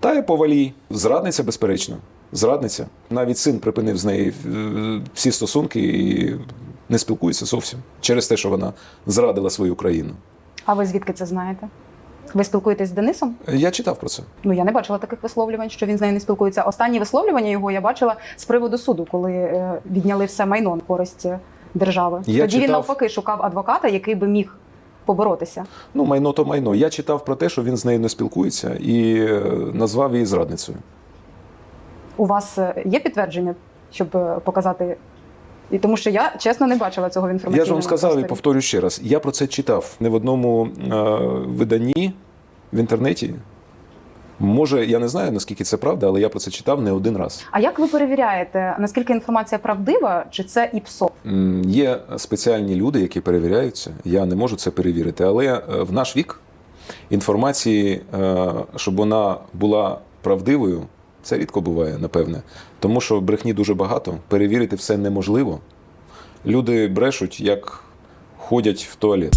Та й повалій. Зрадниця, безперечно. Зрадниця. Навіть син припинив з нею е, всі стосунки і не спілкується зовсім через те, що вона зрадила свою країну. А ви звідки це знаєте? Ви спілкуєтесь з Денисом? Я читав про це. Ну я не бачила таких висловлювань, що він з нею не спілкується. Останні висловлювання його я бачила з приводу суду, коли е, відняли все майно на користь е, держави. Я Тоді він навпаки шукав адвоката, який би міг поборотися. Ну, майно то майно. Я читав про те, що він з нею не спілкується, і е, назвав її зрадницею. У вас е, є підтвердження, щоб е, показати. І тому що я чесно не бачила цього в інформаційному Я ж вам сказав і просторі. повторю ще раз: я про це читав не в одному е, виданні в інтернеті. Може, я не знаю наскільки це правда, але я про це читав не один раз. А як ви перевіряєте, наскільки інформація правдива, чи це ІПСО? Є спеціальні люди, які перевіряються. Я не можу це перевірити. Але е, в наш вік інформації, е, щоб вона була правдивою, це рідко буває, напевне. Тому що брехні дуже багато, перевірити все неможливо. Люди брешуть, як ходять в туалет.